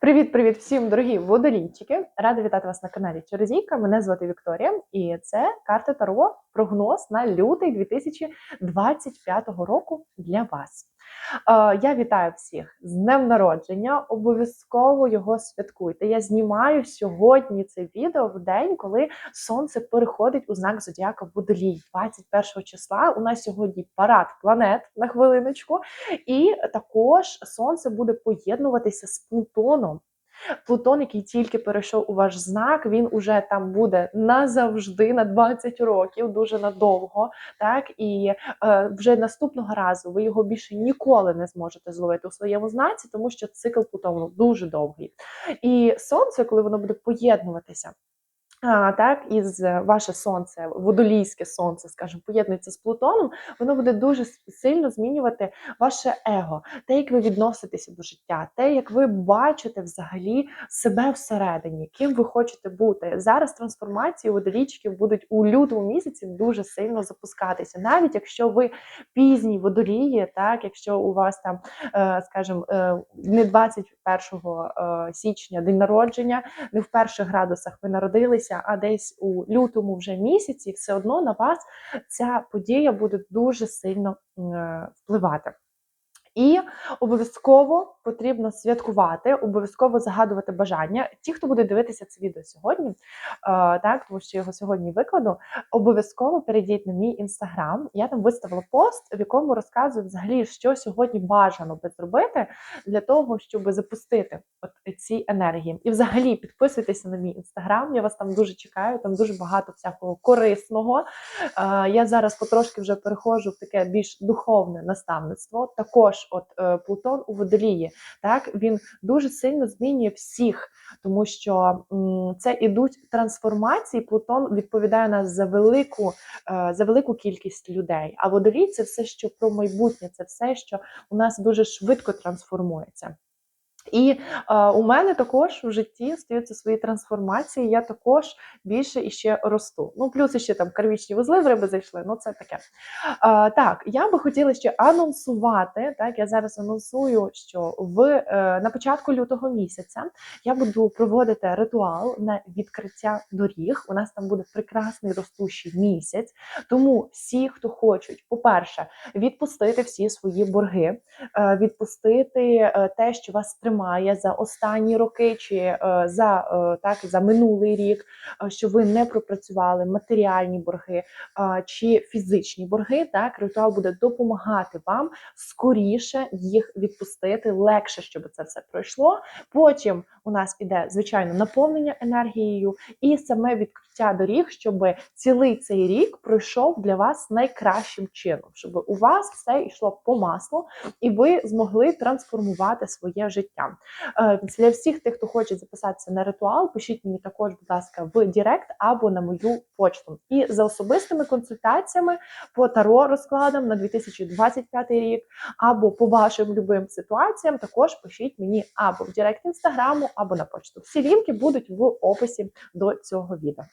Привіт-привіт всім, дорогі водолійчики! Рада вітати вас на каналі Черезійка. Мене звати Вікторія, і це карта Таро прогноз на лютий 2025 року для вас. Е, Я вітаю всіх з днем народження. Обов'язково його святкуйте. Я знімаю сьогодні це відео в день, коли сонце переходить у знак зодіака Водолій. 21 числа. У нас сьогодні парад планет на хвилиночку, і також сонце буде поєднуватися з Плутоном. Плутон, який тільки перейшов у ваш знак, він уже там буде назавжди на 20 років, дуже надовго. Так і е, вже наступного разу ви його більше ніколи не зможете зловити у своєму знаці, тому що цикл Плутону дуже довгий. І сонце, коли воно буде поєднуватися. А, так, із е, ваше сонце, водолійське сонце, скажімо, поєднується з Плутоном, воно буде дуже сильно змінювати ваше его, те, як ви відноситеся до життя, те, як ви бачите взагалі себе всередині, ким ви хочете бути. Зараз трансформації водолійчиків будуть у лютому місяці дуже сильно запускатися. Навіть якщо ви пізні водолії, так, якщо у вас там, е, скажімо, е, не 21 е, січня день народження, не в перших градусах ви народилися, а десь у лютому вже місяці, все одно на вас ця подія буде дуже сильно е, впливати. І обов'язково потрібно святкувати, обов'язково загадувати бажання. Ті, хто буде дивитися це відео сьогодні, е, так тому що його сьогодні викладу, обов'язково перейдіть на мій інстаграм. Я там виставила пост, в якому розказую взагалі, що сьогодні бажано би зробити для того, щоб запустити от ці енергії. І взагалі підписуйтеся на мій інстаграм. Я вас там дуже чекаю. Там дуже багато всякого корисного. Е, Я зараз потрошки вже переходжу в таке більш духовне наставництво. Також, от е, Плутон у водолії, так він дуже сильно змінює всіх, тому що це ідуть трансформації. Плутон відповідає нас за велику, е, за велику кількість людей. А водолій це все, що про майбутнє, це все, що у нас дуже швидко трансформується. І е, у мене також в житті стаються свої трансформації. Я також більше іще росту. Ну, плюс ще там кармічні вузли в риби зайшли. Ну, це таке. Е, так, я би хотіла ще анонсувати. Так, я зараз анонсую, що в е, на початку лютого місяця я буду проводити ритуал на відкриття доріг. У нас там буде прекрасний ростущий місяць. Тому всі, хто хочуть, по-перше, відпустити всі свої борги, е, відпустити е, те, що вас тримає за останні роки, чи е, за е, так за минулий рік, е, що ви не пропрацювали матеріальні борги чи фізичні борги. Так, ритуал буде допомагати вам скоріше їх відпустити, легше, щоб це все пройшло. Потім у нас іде звичайно наповнення енергією і саме відкриття доріг, щоб цілий цей рік пройшов для вас найкращим чином, щоб у вас все йшло по маслу, і ви змогли трансформувати своє життя. Е, Для всіх тих, хто хоче записатися на ритуал, пишіть мені також, будь ласка, в Директ або на мою почту. І за особистими консультаціями по таро розкладам на 2025 рік, або по вашим любим ситуаціям, також пишіть мені або в Директ інстаграму, або на почту. Всі лінки будуть в описі до цього відео.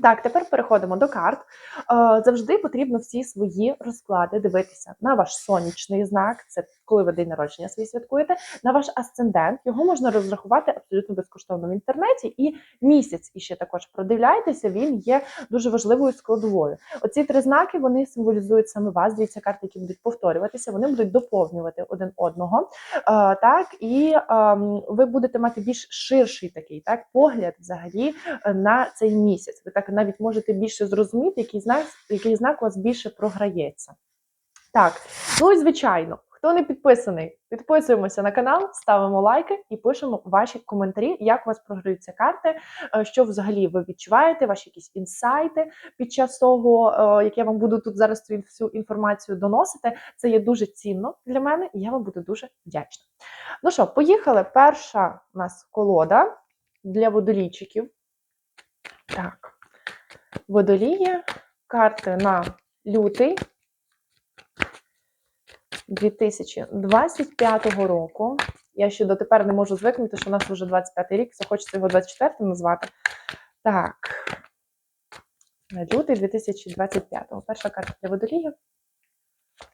Так, тепер переходимо до карт. Е, Завжди потрібно всі свої розклади дивитися на ваш сонячний знак, це коли ви день народження свій святкуєте, на ваш асцендент. Його можна розрахувати абсолютно безкоштовно в інтернеті. І місяць іще також продивляйтеся, він є дуже важливою складовою. Оці три знаки вони символізують саме вас. Дивіться карти, які будуть повторюватися, вони будуть доповнювати один одного. Е, так, і ем, ви будете мати більш ширший такий так погляд взагалі е, на цей місяць. Ви так навіть можете більше зрозуміти, який знак, який знак у вас більше програється. Так, ну і звичайно, хто не підписаний, підписуємося на канал, ставимо лайки і пишемо ваші коментарі, як у вас програються карти, е, що взагалі ви відчуваєте, ваші якісь інсайти під час того, е, як я вам буду тут зараз цю всю інформацію доносити. Це є дуже цінно для мене, і я вам буду дуже вдячна. Ну що, поїхали. Перша у нас колода для водолійчиків. Так. Водолії, карти на лютий 2025 року. Я ще дотепер не можу звикнути, що у нас вже 25 рік, захочеться його 24 назвати. Так. На лютий 2025. Перша карта для водоліїв.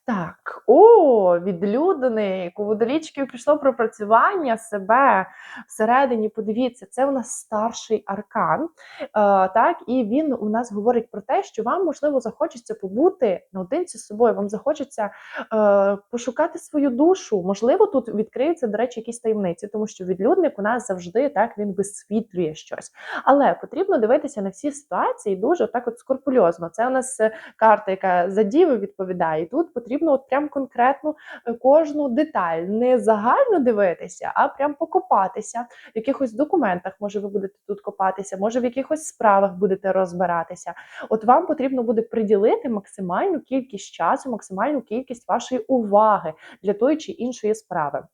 Так, о, відлюдник, у водолічків пішло пропрацювання себе всередині. Подивіться, це у нас старший аркан. Е, так, і він у нас говорить про те, що вам можливо захочеться побути наодинці з собою. Вам захочеться е, пошукати свою душу. Можливо, тут відкриються, до речі, якісь таємниці, тому що відлюдник у нас завжди так він висвітлює щось. Але потрібно дивитися на всі ситуації дуже так, от скрупульозно. Це у нас карта, яка за діви відповідає. І тут потрібно от прям конкретно е, кожну деталь не загально дивитися, а прям покопатися в якихось документах. Може, ви будете тут копатися, може в якихось справах будете розбиратися. От вам потрібно буде приділити максимальну кількість часу, максимальну кількість вашої уваги для тої чи іншої справи.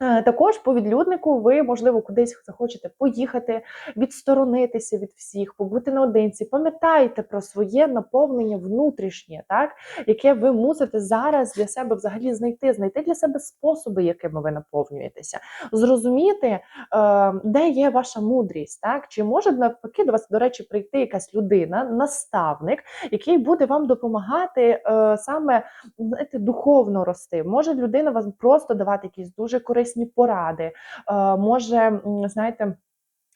Е, Також по відлюднику ви, можливо, кудись захочете поїхати, відсторонитися від всіх, побути наодинці. Пам'ятайте про своє наповнення внутрішнє, так яке ви мусите зараз для себе взагалі знайти, знайти для себе способи, якими ви наповнюєтеся, зрозуміти, е, де є ваша мудрість, так чи може навпаки до вас, до речі, прийти якась людина, наставник, який буде вам допомагати е, саме знаєте, духовно рости. Може людина вам просто давати якісь дуже корисні поради, е, може, знаєте.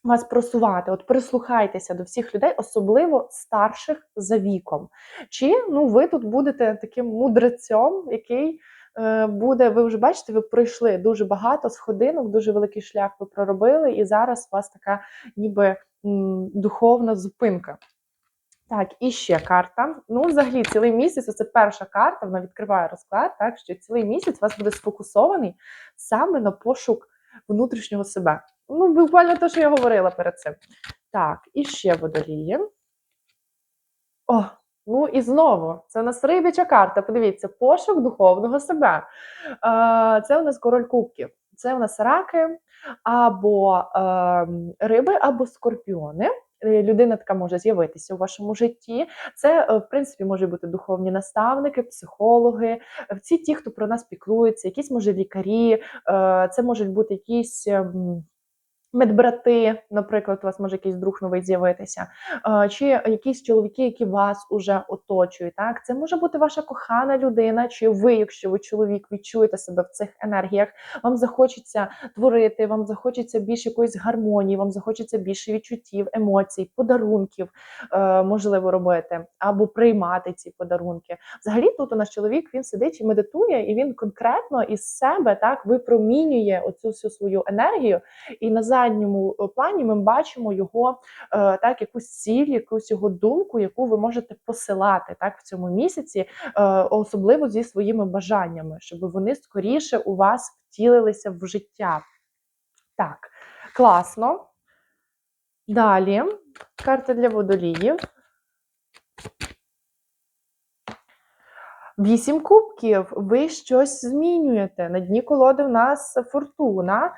Вас просувати, от прислухайтеся до всіх людей, особливо старших за віком. Чи ну ви тут будете таким мудрецем, який е, буде, ви вже бачите, ви пройшли дуже багато сходинок, дуже великий шлях ви проробили, і зараз у вас така ніби духовна зупинка. Так, і ще карта. Ну, взагалі, цілий місяць це перша карта, вона відкриває розклад, так що цілий місяць у вас буде сфокусований саме на пошук внутрішнього себе. Ну, буквально те, що я говорила перед цим. Так, і ще водолії. О, ну і знову, це у нас рибяча карта. Подивіться, пошук духовного себе. Е, Це у нас король кубків. Це у нас раки або е, риби, або скорпіони. Е, Людина така може з'явитися у вашому житті. Це, е, в принципі, можуть бути духовні наставники, психологи, е, всі ті, хто про нас піклується, якісь може лікарі, це можуть бути якісь. Медбрати, наприклад, у вас може якийсь друг новий з'явитися, чи якісь чоловіки, які вас уже оточують. Так, це може бути ваша кохана людина, чи ви, якщо ви чоловік, відчуєте себе в цих енергіях. Вам захочеться творити, вам захочеться більше якоїсь гармонії, вам захочеться більше відчуттів, емоцій, подарунків е, можливо робити або приймати ці подарунки. Взагалі, тут у нас чоловік він сидить і медитує, і він конкретно із себе так випромінює оцю всю свою енергію. І на задньому е, плані ми бачимо його е, так, якусь ціль, якусь його думку, яку ви можете посилати так в цьому місяці, е, особливо зі своїми бажаннями, щоб вони скоріше у вас втілилися в життя. Так, класно. Далі карта для водоліїв. Вісім кубків. Ви щось змінюєте. На дні колоди в нас фортуна. Е,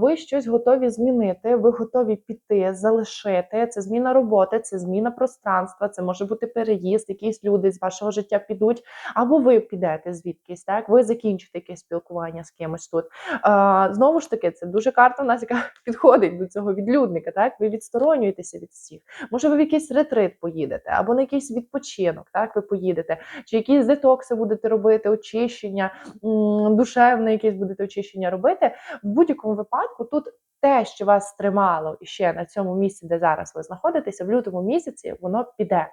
Ви щось готові змінити. Ви готові піти, залишити. Це зміна роботи, це зміна пространства. Це може бути переїзд. Якісь люди з вашого життя підуть, або ви підете звідкись. Так, ви закінчите якесь спілкування з кимось тут. Е, Знову ж таки, це дуже карта в нас, яка підходить до цього відлюдника. Так, ви відсторонюєтеся від всіх. Може, ви в якийсь ретрит поїдете, або на якийсь відпочинок. Так, ви поїдете, чи якісь детокси будете робити, очищення, душевне якесь будете очищення робити. В будь-якому випадку тут те, що вас тримало ще на цьому місці, де зараз ви знаходитеся, в лютому місяці воно піде.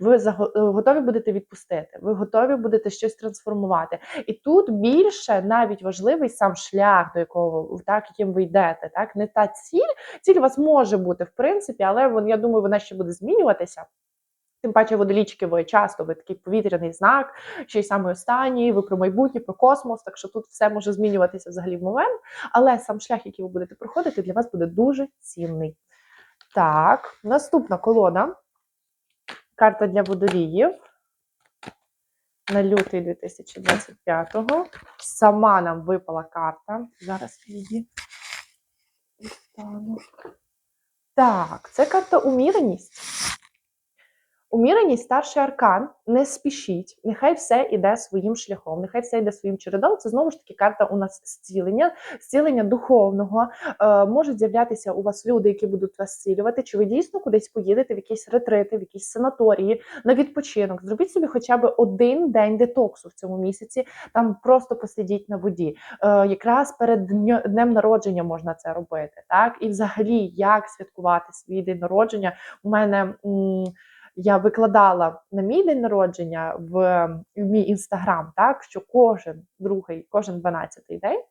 Ви е, готові будете відпустити, ви готові будете щось трансформувати. І тут більше навіть важливий сам шлях, до якого так, яким ви йдете. Так, не та ціль. Ціль у вас може бути в принципі, але я думаю, вона ще буде змінюватися. Тим паче водолічки ви часто ви такий повітряний знак, ще й саме останній, ви про майбутнє, про космос, так що тут все може змінюватися взагалі в момент, але сам шлях, який ви будете проходити, для вас буде дуже цінний. Так, наступна колода. Карта для водоліїв на лютий 2025-го. Сама нам випала карта. Зараз її дістану. Так, це карта уміреність. Уміреність старший аркан, не спішіть, нехай все йде своїм шляхом, нехай все йде своїм чередом. Це знову ж таки карта у нас зцілення, зцілення духовного. Е, можуть з'являтися у вас люди, які будуть вас зцілювати. Чи ви дійсно кудись поїдете в якісь ретрити, в якісь санаторії на відпочинок? Зробіть собі хоча б один день детоксу в цьому місяці. Там просто посидіть на воді. Е, якраз перед днем народження можна це робити. Так і взагалі, як святкувати свій день народження. У мене. м, я викладала на мій день народження в, в мій інстаграм, так що кожен другий, кожен 12-й день.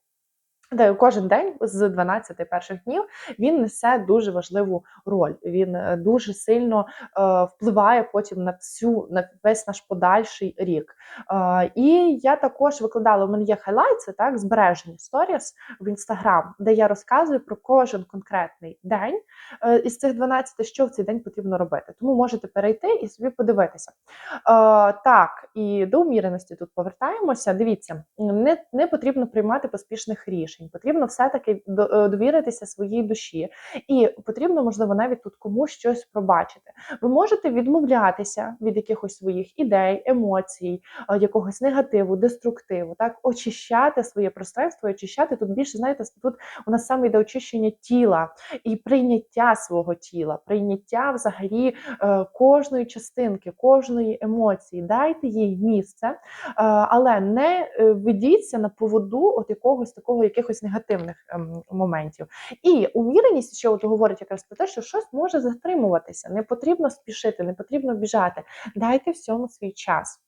Де кожен день з 12 перших днів він несе дуже важливу роль. Він е, дуже сильно е, впливає потім на всю на весь наш подальший рік. Е, і я також викладала. У мене є хайлайтси, так збережені сторіс в інстаграм, де я розказую про кожен конкретний день е, із цих 12, що в цей день потрібно робити. Тому можете перейти і собі подивитися. Е, так, і до уміреності тут повертаємося. Дивіться, не, не потрібно приймати поспішних рішень. Потрібно все-таки е, довіритися своїй душі, і потрібно, можливо, навіть тут комусь щось пробачити. Ви можете відмовлятися від якихось своїх ідей, емоцій, е, якогось негативу, деструктиву, так очищати своє пространство, очищати тут більше, знаєте, тут у нас саме йде очищення тіла і прийняття свого тіла, прийняття взагалі е, кожної частинки, кожної емоції. Дайте їй місце, але не ведіться на поводу от якогось такого якихось негативних ем, моментів. І уміреність ще от говорить якраз про те, що щось може затримуватися. Не потрібно спішити, не потрібно біжати. Дайте всьому свій час.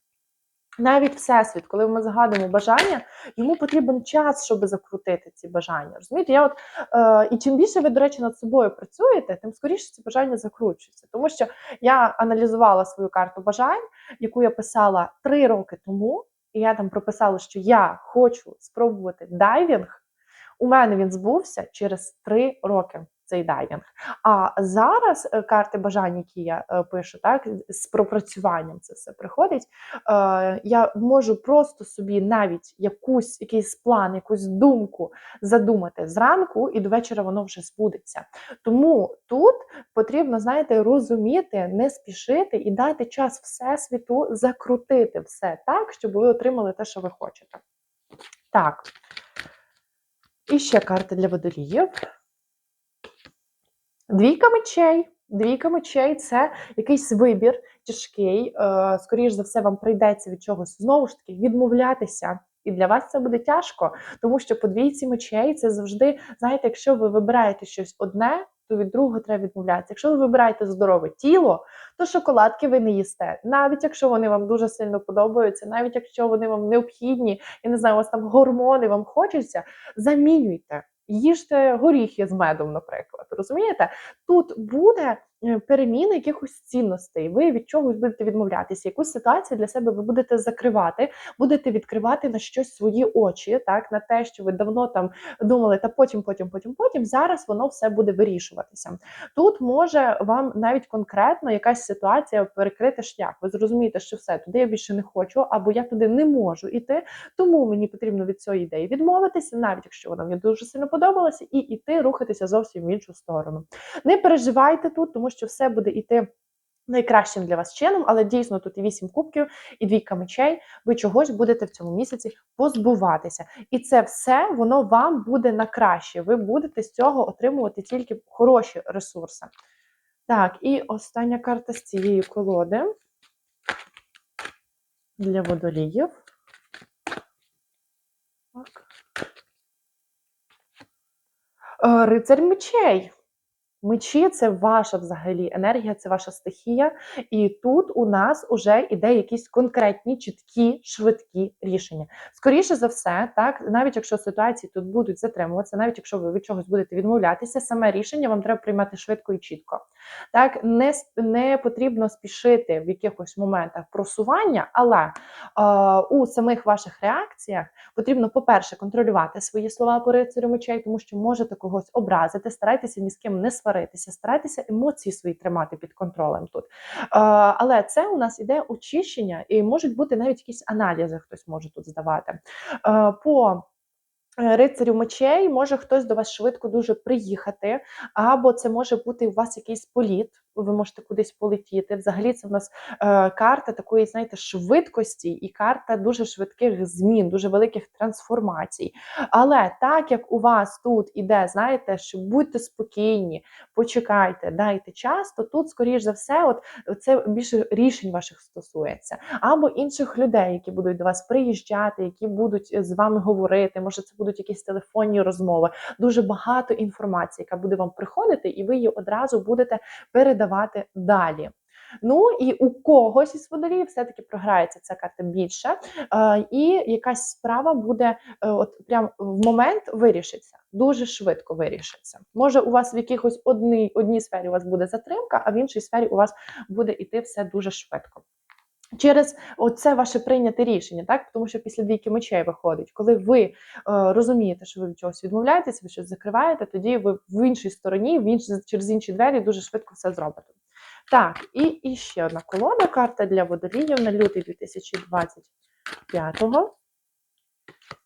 Навіть всесвіт, коли ми загадуємо бажання, йому потрібен час, щоб закрутити ці бажання. Розумієте, я от е, і чим більше ви, до речі, над собою працюєте, тим скоріше ці бажання закручуються. Тому що я аналізувала свою карту бажань, яку я писала три роки тому, і я там прописала, що я хочу спробувати дайвінг. У мене він збувся через три роки. Цей дайвінг. А зараз е, карти бажань, які я е, пишу, так з пропрацюванням це все приходить. Е, я можу просто собі навіть якусь якийсь план, якусь думку задумати зранку, і до вечора воно вже збудеться. Тому тут потрібно, знаєте, розуміти, не спішити і дати час всесвіту закрутити все так, щоб ви отримали те, що ви хочете. Так. І ще карта для водоліїв. Двійка мечей. Двійка мечей це якийсь вибір тяжкий. Скоріше за все, вам прийдеться від чогось знову ж таки відмовлятися. І для вас це буде тяжко, тому що по двійці мечей це завжди, знаєте, якщо ви вибираєте щось одне, то від другого треба відмовлятися. Якщо ви вибираєте здорове тіло, то шоколадки ви не їсте, навіть якщо вони вам дуже сильно подобаються, навіть якщо вони вам необхідні, я не знаю, у вас там гормони вам хочеться, замінюйте. Їжте горіхи з медом, наприклад. Розумієте? Тут буде е, переміна якихось цінностей. Ви від чогось будете відмовлятися, якусь ситуацію для себе ви будете закривати, будете відкривати на щось свої очі, так на те, що ви давно там думали, та потім, потім, потім, потім. Зараз воно все буде вирішуватися. Тут може вам навіть конкретно якась ситуація перекрити шлях. Ви зрозумієте, що все туди я більше не хочу, або я туди не можу іти. Тому мені потрібно від цієї ідеї відмовитися, навіть якщо вона мені дуже сильно подобалася, і іти рухатися зовсім в іншу сторону. Не переживайте тут, тому що все буде йти. Найкращим для вас чином, але дійсно тут і вісім кубків, і двійка мечей. Ви чогось будете в цьому місяці позбуватися. І це все воно вам буде на краще. Ви будете з цього отримувати тільки хороші ресурси. Так, і остання карта з цієї колоди для водоліїв. Так. Е, Рицарь мечей. Мечі це ваша взагалі енергія, це ваша стихія. І тут у нас вже іде якісь конкретні, чіткі, швидкі рішення. Скоріше за все, так, навіть якщо ситуації тут будуть затримуватися, навіть якщо ви від чогось будете відмовлятися, саме рішення вам треба приймати швидко і чітко. Так, не, не потрібно спішити в якихось моментах просування, але е, у самих ваших реакціях потрібно, по-перше, контролювати свої слова по рицарю мечей, тому що можете когось образити, старайтеся ні з ким не сваритися, старайтеся емоції свої тримати під контролем тут. Але це у нас іде очищення, і можуть бути навіть якісь аналізи, хтось може тут здавати. По е, Рицарю мечей може хтось до вас швидко дуже приїхати, або це може бути у вас якийсь політ, ви можете кудись полетіти. Взагалі, це в нас е, карта такої, знаєте, швидкості і карта дуже швидких змін, дуже великих трансформацій. Але так як у вас тут іде, знаєте, що будьте спокійні, почекайте, дайте час, то тут, скоріш за все, от це більше рішень ваших стосується, або інших людей, які будуть до вас приїжджати, які будуть з вами говорити. Може, це будуть якісь телефонні розмови. Дуже багато інформації, яка буде вам приходити, і ви її одразу будете передавати далі. Ну і у когось із водоліїв все-таки програється ця карта більше, е, і якась справа буде е, от прям в момент вирішиться, дуже швидко вирішиться. Може, у вас в якихось одній одній сфері у вас буде затримка, а в іншій сфері у вас буде йти все дуже швидко. Через оце ваше прийняте рішення, так тому що після двійки мечей виходить, коли ви е, розумієте, що ви від чогось відмовляєтеся, ви щось закриваєте, тоді ви в іншій стороні, в іншій, через інші двері дуже швидко все зробите. Так, і, і ще одна колода карта для водоліїв на лютий 2025-го.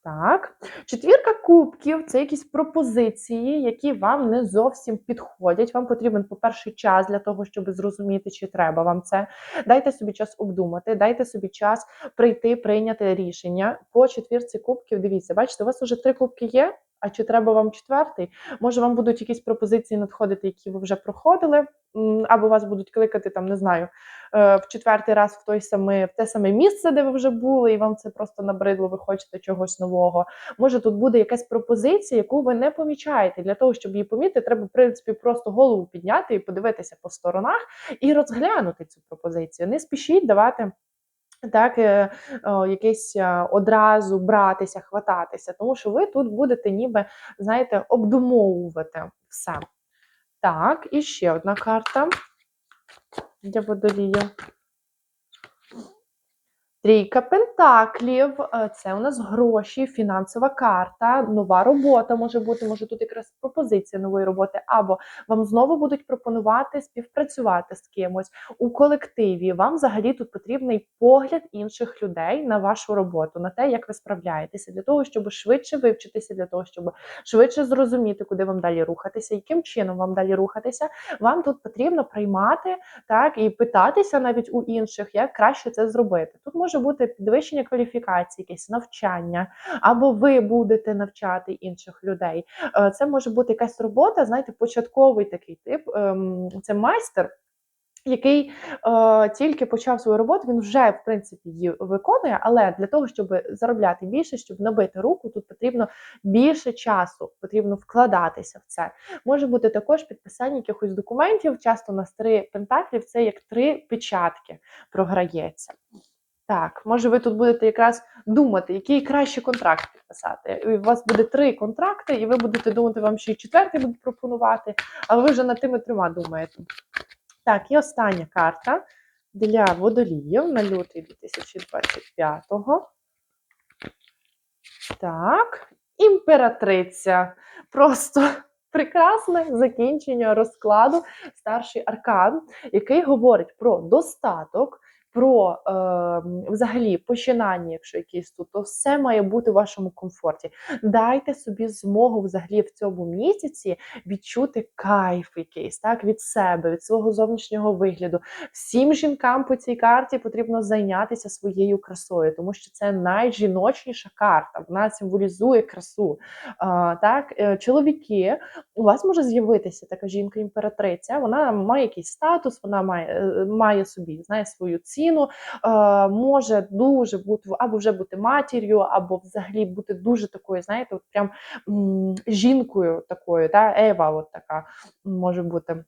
Так, четвірка кубків це якісь пропозиції, які вам не зовсім підходять. Вам потрібен, по-перше, час для того, щоб зрозуміти, чи треба вам це. Дайте собі час обдумати, дайте собі час прийти, прийняти рішення. По четвірці кубків, дивіться, бачите, у вас вже три кубки є. А чи треба вам четвертий? Може, вам будуть якісь пропозиції надходити, які ви вже проходили, або вас будуть кликати там, не знаю, е, в четвертий раз в той самий, в те саме місце, де ви вже були, і вам це просто набридло, ви хочете чогось нового. Може, тут буде якась пропозиція, яку ви не помічаєте. Для того, щоб її помітити, треба, в принципі, просто голову підняти і подивитися по сторонах і розглянути цю пропозицію. Не спішіть давати. Так, е, якесь е, одразу братися, хвататися, тому що ви тут будете ніби, знаєте, обдумовувати все. Так, і ще одна карта для водолія. Трійка пентаклів е, це у нас гроші, фінансова карта, нова робота може бути, може тут якраз пропозиція нової роботи, або вам знову будуть пропонувати співпрацювати з кимось у колективі. Вам взагалі тут потрібний погляд інших людей на вашу роботу, на те, як ви справляєтеся, для того, щоб швидше вивчитися, для того, щоб швидше зрозуміти, куди вам далі рухатися, яким чином вам далі рухатися. Вам тут потрібно приймати так і питатися навіть у інших, як краще це зробити. Тут може бути підвищення кваліфікації, якесь навчання, або ви будете навчати інших людей. Е, це може бути якась робота, знаєте, початковий такий тип. Ем, це майстер. Який е, тільки почав свою роботу, він вже в принципі її виконує, але для того, щоб заробляти більше, щоб набити руку, тут потрібно більше часу, потрібно вкладатися в це. Може бути також підписання якихось документів. Часто на три пентаклів це як три печатки програється. Так, може, ви тут будете якраз думати, який кращий контракт підписати. У вас буде три контракти, і ви будете думати, вам ще й четвертий будуть пропонувати, але ви вже над тими трьома думаєте. Так, і остання карта для водоліїв на лютий 2025-го. Так, імператриця. Просто прекрасне закінчення розкладу старший аркан, який говорить про достаток про е, взагалі починання, якщо якісь тут, то все має бути в вашому комфорті. Дайте собі змогу взагалі в цьому місяці відчути кайф якийсь так від себе, від свого зовнішнього вигляду. Всім жінкам по цій карті потрібно зайнятися своєю красою, тому що це найжіночніша карта. Вона символізує красу. А, так, е, Чоловіки, у вас може з'явитися така жінка-імператриця, вона має якийсь статус, вона має, е, має собі знає свою ціль дитину, е, може дуже бути або вже бути матір'ю, або взагалі бути дуже такою, знаєте, от прям жінкою такою, та Ева, от така може бути.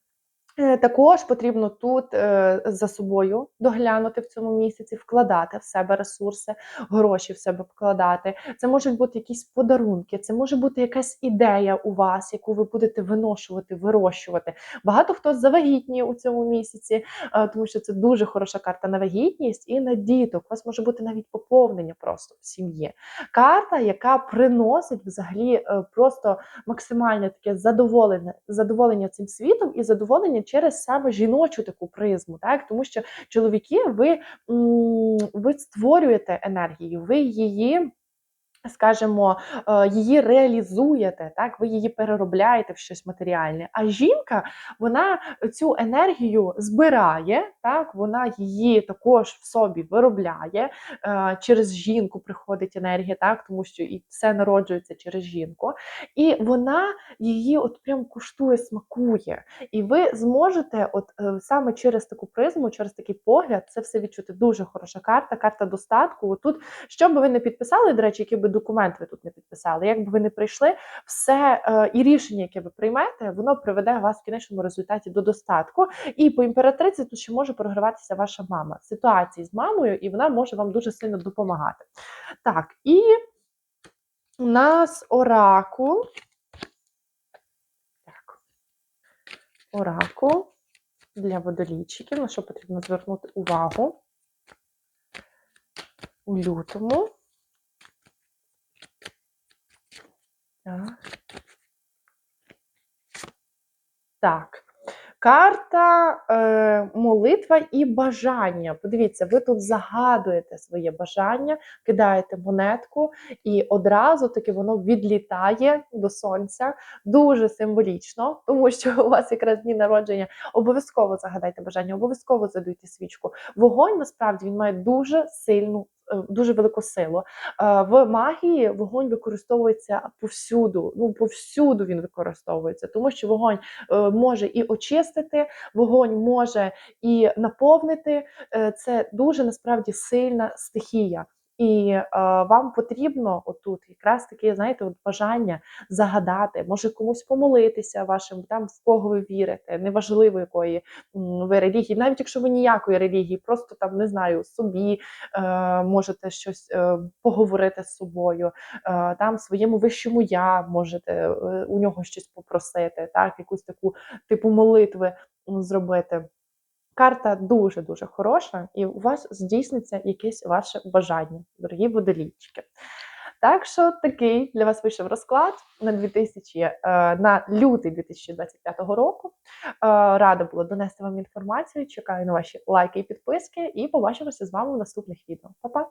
Е, також потрібно тут е, за собою доглянути в цьому місяці, вкладати в себе ресурси, гроші в себе вкладати. Це можуть бути якісь подарунки, це може бути якась ідея у вас, яку ви будете виношувати, вирощувати. Багато хто завагітніє у цьому місяці, е, тому що це дуже хороша карта на вагітність і на діток. У вас може бути навіть поповнення просто в сім'ї. Карта, яка приносить взагалі просто максимальне таке задоволення, задоволення цим світом і задоволення через саме жіночу таку призму, так тому що чоловіки, ви, ви створюєте енергію, ви її. Скажімо, е, її реалізуєте, так, ви її переробляєте в щось матеріальне. А жінка вона цю енергію збирає, так, вона її також в собі виробляє. е, Через жінку приходить енергія, так, тому що і все народжується через жінку. І вона її от прям куштує, смакує. І ви зможете, от е, саме через таку призму, через такий погляд, це все відчути. Дуже хороша карта, карта достатку. От що би ви не підписали, до речі, який би документ ви тут не підписали, як би ви не прийшли, все е, і рішення, яке ви приймете, воно приведе вас в кінечному результаті до достатку. І по імператриці тут ще може програватися ваша мама ситуації з мамою, і вона може вам дуже сильно допомагати. Так, і у нас оракул. Так. Оракул для водолійчиків, на що потрібно звернути увагу у лютому. Так. Так. Карта е, молитва і бажання. Подивіться, ви тут загадуєте своє бажання, кидаєте монетку, і одразу таки воно відлітає до сонця. Дуже символічно, тому що у вас якраз дні народження. Обов'язково загадайте бажання, обов'язково задуйте свічку. Вогонь насправді він має дуже сильну. Е, Дуже велику силу. Е, В магії вогонь використовується повсюду. Ну, повсюду він використовується, тому що вогонь е, може і очистити, вогонь може і наповнити. Це дуже насправді сильна стихія. І е, вам потрібно отут якраз таке, знаєте, от бажання загадати, може комусь помолитися вашим, там в кого ви вірите, неважливо якої ви релігії, навіть якщо ви ніякої релігії, просто там не знаю, собі е, можете щось е, поговорити з собою, е, там своєму вищому я можете е, у нього щось попросити, так, якусь таку типу молитви зробити. Карта дуже дуже хороша, і у вас здійсниться якесь ваше бажання, дорогі водолійчики. Так що такий для вас вийшов розклад на 2000, е, на лютий 2025 року. Е, Рада була донести вам інформацію. Чекаю на ваші лайки і підписки, і побачимося з вами в наступних відео. Па-па!